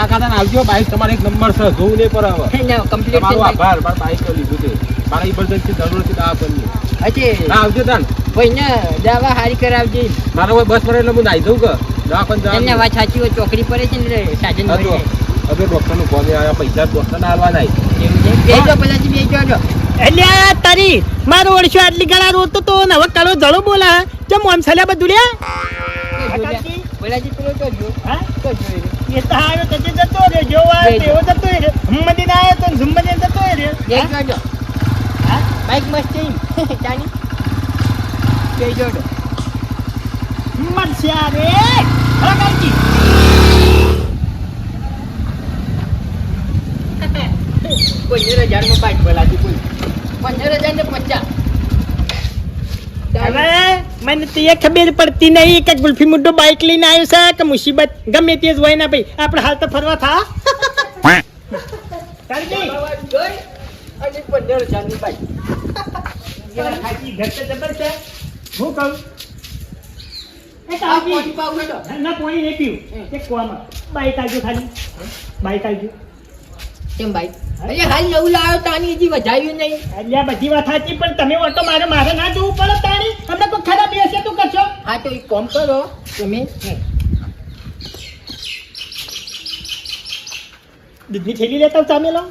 હવે કાકા તને આવજો બાઈક તમારે એક નંબર છે જોવું નહીં પર હવે. કમ્પ્લીટ તમારો આભાર મારા બાઈક લીધું છે. મારા ઇમરજન્સી જરૂર છે આ બની હજી. ના આવજો તાન. ભાઈને દવા હારી કરાવજે. મારો કોઈ બસ પર એટલે હું નાઈ જઉં કે? દવાખાને જવાનું. એમને વાત સાચી હોય ચોકડી પડે છે ને સાજન હા મળી ડોક્ટરનું હવે ડોક્ટરનું આવ્યા પૈસા ડોક્ટરને હાલવા નહીં એવું છે? બેસજો પેલાથી બેસજો જો. એટલે આ તારી મારો ઓળશો આટલી ગળા રોતો તો નવકાળો કાળો જળો બોલા કેમ આમ સલ્યા બધું લ્યા? પેલાથી પેલો તો જો. હા? તો જોઈ એ તો હારો તો તે જતો રે જો આ એવો જતો રે હમ્મદીન આયો તો ઝુમ્મદીન જતો રે બેસજો જો. હા? બાઈક મસ્ત છે રે હા પંદર બોલાતી બોલ. પંદર હજાર ને પચાસ. મને તો એ ખબર પડતી નહીં કે ગુલ્ફી મુદ્દો બાઈક લઈને આવ્યો છે કે મુસીબત. ગમે તે જ હોય ને ભાઈ. આપણે હાલ તો ફરવા થા. હું કહું. ના પાણી નહીં પીવું. એક કુવામાં. બાઈક આવજો ખાલી. બાઇક આવજો. કેમ ભાઈ? અરે હાલ નવું લાવ્યો તાની હજી વધાર્યું નહીં. અલ્યા બધી વાત સાચી પણ તમે ઓટો મારે મારે ના જોવું પડે તાણી. તમને કોઈ ખરાબ બેસે તું કરશો? હા તો એક કોમ કરો તમે દૂધની થેલી લેતા તમે લો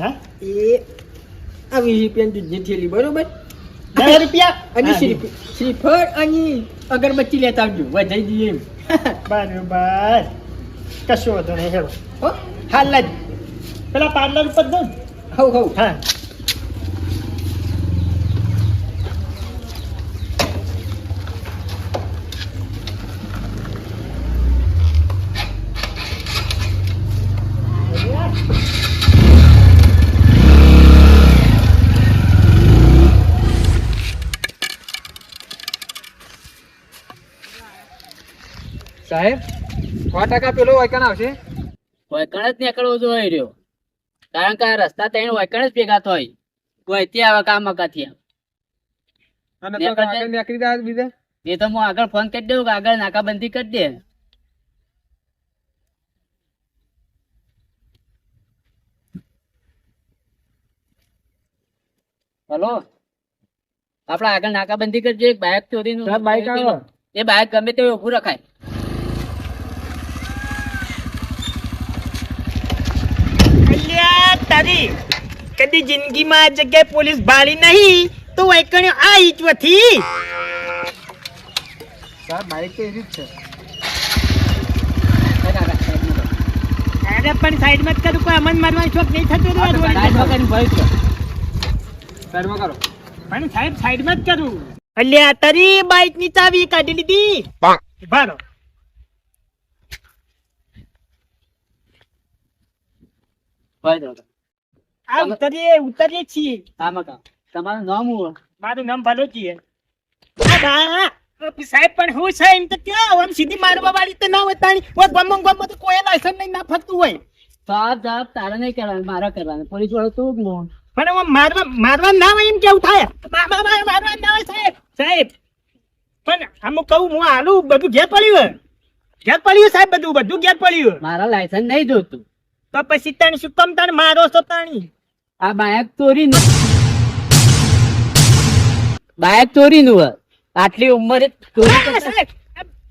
હા? એ આ વીસ રૂપિયાની દૂધની થેલી બરોબર? દસ રૂપિયા? અને શ્રીફળ અને અગરબત્તી લેતા આવજો વધાઈ દઈએ એમ. બરોબર. કશો વાંધો નહીં હેરો હો હાલ જ પેલા પાર્લર ઉપર દો ને. હવ હવ હા સાહેબ સો ટકા પેલો વાયકાન આવશે. વૈકણ જ નીકળવો જોઈએ રહ્યો. કારણ કે રસ્તા ત્રણ વૈકણ જ ભેગા થાય. કોઈ ત્યાં આવે કામ જાય બીજે. એ તો હું આગળ ફોન કરી દઉં કે આગળ નાકાબંધી કરી દે. હલો? આપડે આગળ નાકાબંધી કરજે દે બાઇક ચોરી નું બાઈક એ બાઇક ગમે તે ઉભું રખાય અલ્યા તારી? કદી જિંદગીમાં આ જગ્યાએ પોલીસ ભાળી નહીં? તો વૈકણ્યો આ ઈચવથી સાહેબ બાઈક તો એવી જ છે. અરે પણ સાઈડમાં જ કરું કોઈ અમન મારવા શોખ નહીં થતો રે આ રોડ સાઈડમાં પર. કરીને ભરી દો. સાઈડમાં કરો. પણ સાહેબ સાઈડમાં જ કરું. અલ્યા તારી બાઈકની ચાવી કાઢી લીધી. ભારો દો. આ ઉતરીએ ઉતરીએ છીએ. હા મકા તમારું નામ હું મારું નામ ભાલો છીએ આ બા સાહેબ પણ હું છે એમ તો કયો? આમ સીધી મારવા વાળી તો ના હોય તાણી. ઓ ગમો ગમો તો કોઈ લાયસન્સ નહીં ના ફરતું હોય. સાહેબ સાહેબ તારે નહીં કરવાનું મારે કરવાનું પોલીસ વાળો તું મોહન પણ આમ મારવા મારવા ના હોય એમ કેવું થાય? મારવા ના હોય સાહેબ. સાહેબ પણ આમ કહું હું હાલું બધું ઘેર પડ્યું ઘેર પડ્યું સાહેબ બધું બધું ઘેર પડ્યું મારા લાયસન્સ નહીં જોતું. તો પછી તાણી શું? કમ તાણ? મારો છો તાણી. આ બાયક ચોરી નું બાયક ચોરી નું આટલી ઉંમરે ચોરી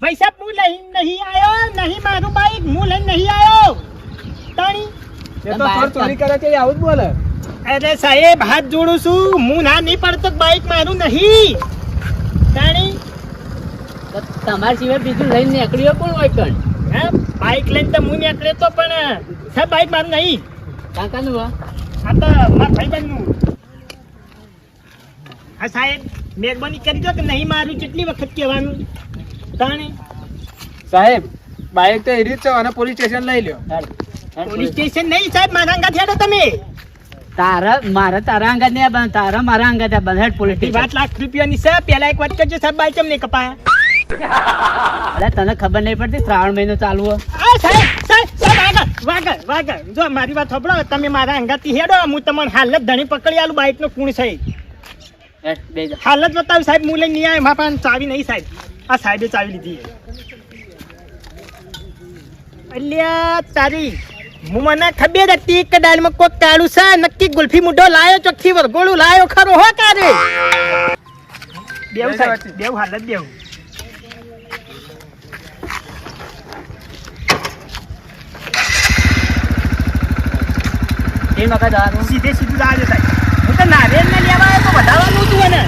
ભાઈ સાહેબ હું લઈને નહીં આવ્યો નહીં મારું બાઈક હું લઈને નહીં આવ્યો તાણી. એ તો સર ચોરી કરે છે આવું જ બોલે. અરે સાહેબ હાથ જોડું છું. હું ના નહીં પડતો બાઈક મારું નહીં. તાણી. તમારા સિવાય બીજું લઈને નીકળ્યો કોણ હોય કણ હા? બાઈક લઈને તો હું નીકળ્યો તો પણ સાહેબ બાઇક મારું નહીં. કાકાનું હે? આ તો મારા ભાઈબંધનું. હા સાહેબ મહેરબાની કરી દો કે નહીં મારું કેટલી વખત કહેવાનું. તાણે. સાહેબ બાઈક તો એવી જ છે અને પોલીસ સ્ટેશન લઈ લ્યો. પોલીસ સ્ટેશન નહીં સાહેબ મારા અંગા થયા તમે. તારા મારે તારા અંગત નહીં બંધ તારા મારા અંગત બંધ પોલીસ વાત લાખ રૂપિયાની છે પેલા એક વાત કરજો સાહેબ બાઈક કેમ નહીં કપાયા? અરે તને ખબર નહીં પડતી શ્રાવણ મહિનો ચાલુ જો મારી વાત સાંભળો તમે મારા અંગાથી હેડો હું તમને હાલ જ ધણી પકડી આલું બાઈક નો કુણ બેહી હાલ જ. સાહેબ હું લઈને નહીં આવ્યો મારા પાસે ચાવી નહીં સાહેબ. આ સાહેબે ચાવી લીધી અલ્યા તારી હું મને ખબર હતી કે દાળમાં કોક કાળું છે નક્કી ગુલ્ફી મુઢો લાયો ચોખ્ખી વરગોળું લાયો ખરો હો કારે બેવ સાહેબ બેવ હાલત બેવ એ મકા જવાનું સીધે સીધું લાવજો સાહેબ હું તો નારિયેળ ને લેવા આવ્યો તો વધારવાનું હતું મને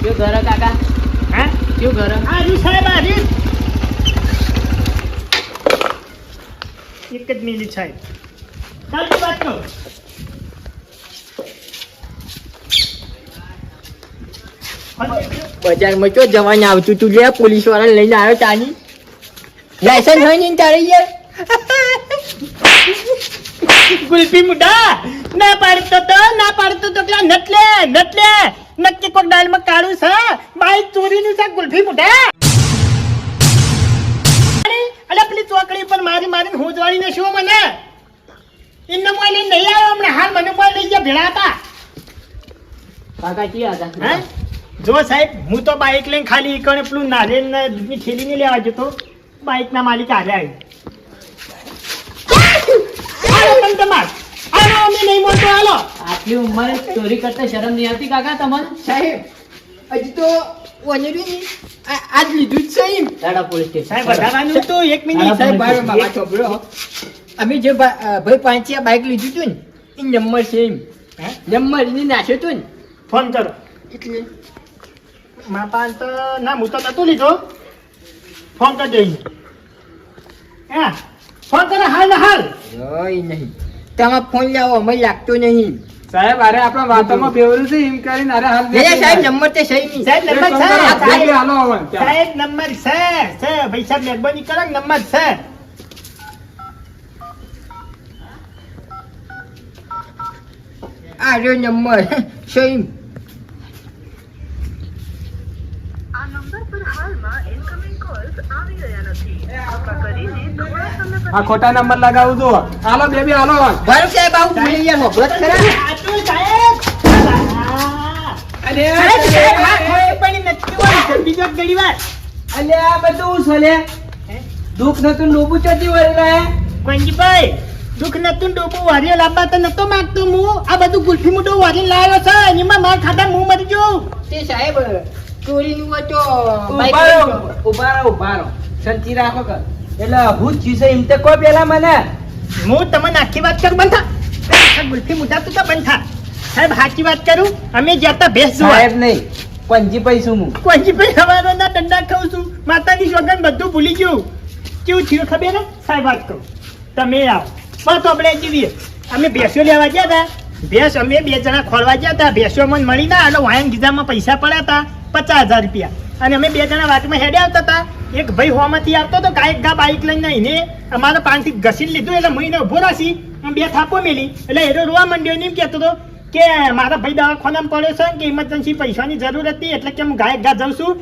કયું ઘર કાકા? હા? કયું ઘર? આજુ સાહેબ આજુ. એક જ મિનિટ સાહેબ. ચાલતી વાત કરો. બજારમાં ચો જવાને આવતું તું લે પોલીસવાળા લઈને આવ્યો તાની? લાયસન્સ હોય ને તારે યાર? ગુલ્ફી મુઢા ના પાડતો તો ના પાડતો તો પેલા નટલે નટલે. નક્કી કોક ડાલમાં કાળું છે. બાઈક ચોરીનું છે ગુલ્ફી મુઢા. અલે પેલી ચોકડી પર મારી મારીને હોજવાળીને શું મને? એમને મોય લઈને નહીં આવ્યો હમણાં. હાલ મને મોય લઈ ગયા ભેળા હતા. કાકા કી હતા? હે? જો સાહેબ હું તો બાઈક લઈને ખાલી ઈકણે પેલું નારિયેલ ને દૂધની થેલી ને લેવા જતો બાઈક ના માલિક હારે આવી તમાર. હાલો અમે નહીં મોટો હાલો. આટલી ઉંમરે ચોરી કરતા શરમ નહીં આવતી કાકા તમને? સાહેબ હજી તો આજ લીધું જ છે દાડા પોલીસ સ્ટેશન સાહેબ વધારાનું તો એક મિનિટ સાહેબ બાબા બાબા અમે જે ભાઈ પાંચી આ બાઈક લીધું હતું ને એ નંબર છે એમ. હે? નંબર એને નાખ્યો હતો ને. ફોન કરો. એટલે મારા પાંચ તો ના હું તો નતો લીધો. ફોન કરી દઈ હા ફોન કરો હાલ ને હાલ. ઓય નહીં. તમારે ફોન લાવો અમે લાગતો નહીં. સાહેબ અરે આપણા વાતોમાં ફેવરું છે એમ કરીને અરે હાલ એ સાહેબ નંબર તે સહી નહીં. સાહેબ નંબર છે સાહેબ. હાલો સાહેબ નંબર છે છે. ભાઈ સાહેબ મહેરબાની કરો નંબર છે. આ રહ્યો નંબર. સહી આ નંબર પર હાલમાં ઇનકમિંગ કોલ્સ આવી રહ્યા નથી કૃપા કરીને થોડા સમય પછી આ ખોટા નંબર લગાવું છું હાલો બેબી હાલો. ભાઈ સાહેબ આવું ભૂલી ગયા મોકલત ખરા દુઃખ નતું ડૂબું ચોથી વળી કોંજીભાઈ દુઃખ નતું ડૂબું વારીઓ લાવવા તો નતો માંગતો હું આ બધું ગુલ્ફી મોટું વારી લાવ્યો છે. એમાં માર ખાતા હું મરી ગયો તે સાહેબ ચોરીનું હોય તો ઊભા રહો, ઊભા રહો, ઊભા રહો. શાંતિ રાખો કે. એટલે હું થયું છે એમ તે કહો પેલા મને. હું તમને આખી વાત કરું બંધ થા. આ ગુલ્ફી તું તો બંધ થા. સાહેબ સાચી વાત કરું? અમે જ્યાં તા સાહેબ નહીં. પંજી પૈસું હું. કોંજીભાઈ સવારોના દંડા ખાઉં છું. માતાની સોગન બધું ભૂલી ગયું. કેવું થયું ખબર સાહેબ વાત કહું તમે આવો. બસ આપણે જીવીએ અમે ભેંસો લેવા ગયા હતા. ભેંસ અમે બે જણા ખોલવા ગયા હતા. ભેંસો મને મળી ના. એટલે વાયન ગીધામાં પૈસા પડ્યા હતા. પચાસ હજાર રૂપિયા. અને અમે બે જણા વાતમાં હેડે આવતા હતા. એક ભાઈ હોમાંથી આવતો હતો ગાયક ગા બાઈક લઈને એને અમારા પાનથી ઘસીને લીધું, એટલે મહિને ઊભો રાશી બે થાપો મેલી. એટલે એરો રોવા માંડ્યો એમ કહેતો હતો કે મારા ભાઈ દવાખાનામાં પડ્યો છે કે ઇમરજન્સી પૈસાની જરૂર હતી, એટલે કે હું ગાયક ગા જાઉં છું.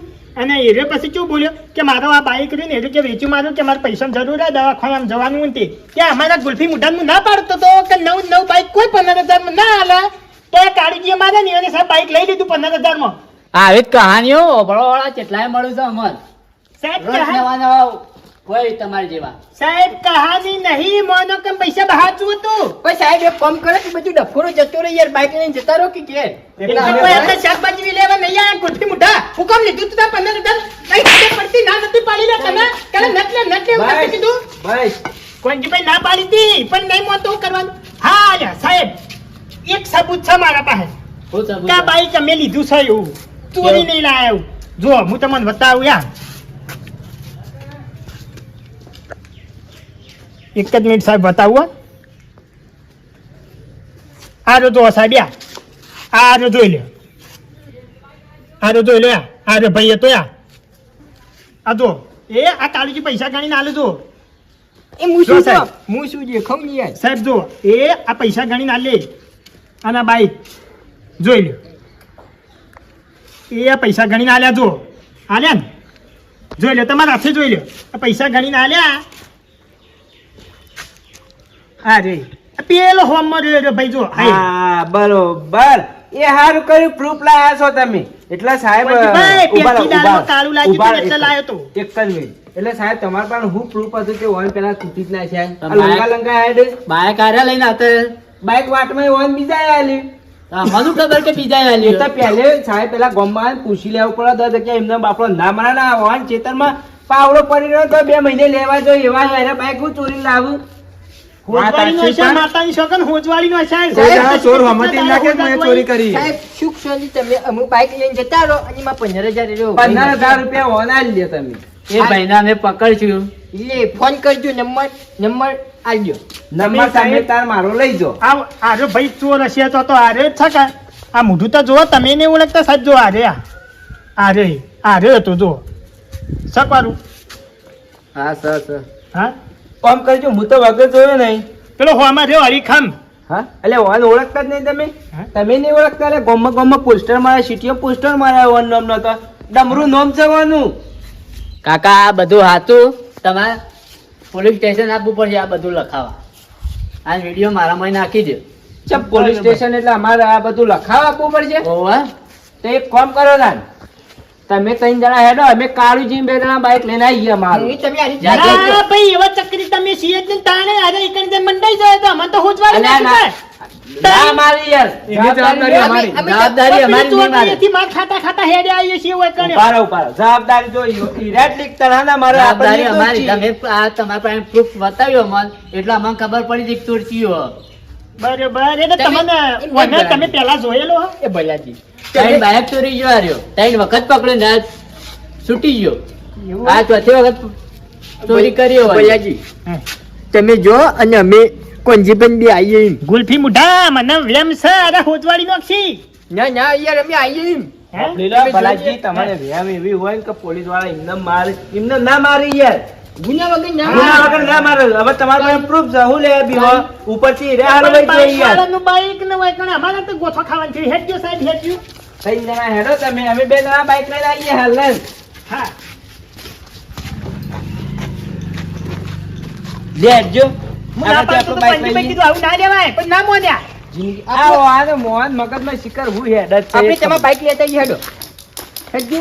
અને એરે પછી શું બોલ્યો કે મારો આ બાઇક રહ્યું ને કે વેચ્યું મારું કે મારે પૈસાની જરૂર હોય, દવાખાનામાં જવાનું તે. કે અમારા ગુલ્ફી મુઢાનું ના પાડતો હતો કે નવું નવ બાઈક કોઈ પંદર હજારમાં ના હાલે તો એ કાળુજીએ મારે ને, એને સાહેબ બાઇક લઈ લીધું પંદર હજારમાં. આવી કહાનીઓ વાળા કેટલાય મળ્યું છે અમર. સાહેબ નવા નવા હોય તમારી જેવા. સાહેબ કહાની નહીં મોનો કે પૈસા બહાચું હતું. પણ સાહેબ એક કામ કરે કે બધું ડફોરો જતો રહે યાર બાઈક લઈને જતા રહો કે ઘેર. એટલે કોઈ આપણે શાકભાજી લેવા નહીં આયા ગુલ્ફી મુઢા. હુકમ લીધું તું પંદર હજાર. કઈ ખબર પડતી? ના નથી પાડી લે તમે. કાલે નટલે એવું કોંજીભાઈ ના પાડી હતી પણ નહીં તો કરવાનું. હા સાહેબ એક સબૂત છે મારા પાસે. કે બાઈક અમે લીધું છે એવું. ચોરી નહીં લાવ્યો જો હું તમને બતાવું યાર. એક જ મિનિટ સાહેબ બતાવું આ જો જો સાહેબ આ જો જોઈ લે આ જો જોઈ લે આ જો ભાઈ તો યા આ જો એ આ કાળુજી પૈસા ગણીને આલે જો એ મુસુ સાહેબ. મુસુ હું શું દેખમ નહીં સાહેબ જો એ આ પૈસા ગણીને આલે. આના બાઈક. જોઈ લ્યો. એ પૈસા ગણીને આલ્યા જો આલ્યા ને? જોઈ લો તમારા હાથે જોઈ લો પૈસા ગણીને આલ્યા. હા રે પેલો હોમમાં રહ્યો રહ્યો ભાઈ જો હા બરોબર. એ હારું કર્યું પ્રૂફ લાયા છો તમે. એટલે સાહેબ. કાળું લાગ્યું એટલે લાયો તો. એક જ મિનિટ. એટલે સાહેબ તમારે પણ હું પ્રૂફ હતું કે ઓન પેલા તૂટી જ ના છે? લંકા લંકા હેડ. બાય આર્યા લઈને આવતે બાઇક વાટમાં ઓન બીજા આલી. મને ખબર કે બીજા એ તો પહેલે સાહેબ પેલા ગામમાં પૂછી લેવું પડે તો કે એમનો બાપડો ના મારા ના વાહન ચેતરમાં પાવડો પડી રહ્યો તો બે મહિને લેવા જોઈએ. એવા એને બાઇક હું ચોરી લાવું. હોજવાળીનો વાત છે, સાચી માતાની સોગંદ હોજવાળીનો છે. કોઈ જણા ચોર હમતી ના કે મેં ચોરી કરી? સાહેબ તમે અમુક બાઈક લઈને જતા રહો એમાં પંદર હજાર પંદર હજાર રૂપિયા ઓન આલી લે તમે. એ ભાઈને અમે પકડશું. લે ફોન કરજો નંબર નંબર આલજો નંબર તમે તાર મારો લઈ જો. આ આર્યો ભાઈ ચોર હશે તો તો આરે જ છે કાં? આ મોઢું તો જુઓ તમે નહીં ઓળખતા સાહેબ જો આરે આ. આરે આરે હતો જો શકવારું હા સર સર. હા? કામ કરજો હું તો વગર જોયો નહીં. પેલો હોમાં રહ્યો હરીખામ. હા? એટલે ઓન ઓળખતા જ નહીં તમે? તમે નહીં ઓળખતા એટલે ગોમમાં ગોમમાં પોસ્ટર મારે સિટીઓ પોસ્ટર મારા ઓન નામ નતો. ડમરું નામ છે ઓનું કાકા આ બધું હાથું તમારે પોલીસ સ્ટેશન આપવું પડશે આ બધું લખાવા. આ વીડિયો મારામાં નાખી દે ચપ પોલીસ સ્ટેશન એટલે અમારે આ બધું લખાવ આપવું પડશે? તો એક કામ કરો ના તમે ત્રણ જણા હેડો અમે કાળું જીમ બે જણા બાઈક લઈને આવી ગયા મારું તમે ભાઈ એવા ચક્રી તમે સીએ જ તાણે આરે એકણ જે મંડાઈ જાય તો અમે તો હોજવા ના. મારી યાર. જવાબદારી અમારી. જવાબદારી અમારી નહીં માર. ખાતા ખાતા હેડે આવીએ છીએ કણે. જવાબદારી જો ઈરાટ લીક તરહાના મારે જવાબદારી અમારી. તમે આ તમારા પાસે પ્રૂફ બતાવ્યો મન એટલે અમને ખબર પડી કે ચોરચીઓ બરોબર. એટલે તમે- તમને ઓને તમે પહેલા જોયેલો એ ભલાજી. ત્રણ બાયક ચોરી જો આર્યો ત્રણ વખત પકડ્યો ને છૂટી ગયો. આ ચોથી વખત ચોરી કર્યો ભલાજી તમે જો અને અમે કોંજીબન બી આવીએ ગુલ્ફી મુઢા મને વેમ છે અરે હોજવાળી નોખી. ના ના યાર અમે આવીએ ભલાજી, તમારે વેમ એવી હોય કે પોલીસવાળા એમને મારે એમને ના મારી યાર. ગુના વગર ના ગુના વગર ના મારે. હવે તમારે પાસે proof છે હું લે બી ઉપરથી રે હાલવાઈ બાઈક જોઈએ યાર. વાળાનું બાઈક ને ઓય કણે? અમારે તો ગોથો ખાવાનું છે. હેડજો સાહેબ હેડજો ત્રણ જણા હેડો તમે. અમે બે જણા બાઈક લઈને આવીએ હાલ હા. લે હેડજો. હું ના આનાથી તો પંજી બાઈક કીધું આવું ના લેવાય પણ ના મોન્યા જિંદગી આ મોહન મગજમાં શિકાર હું હેડ જ છે. આપણે તમારા બાઈક લેતા હેડો હેડો. હેડજો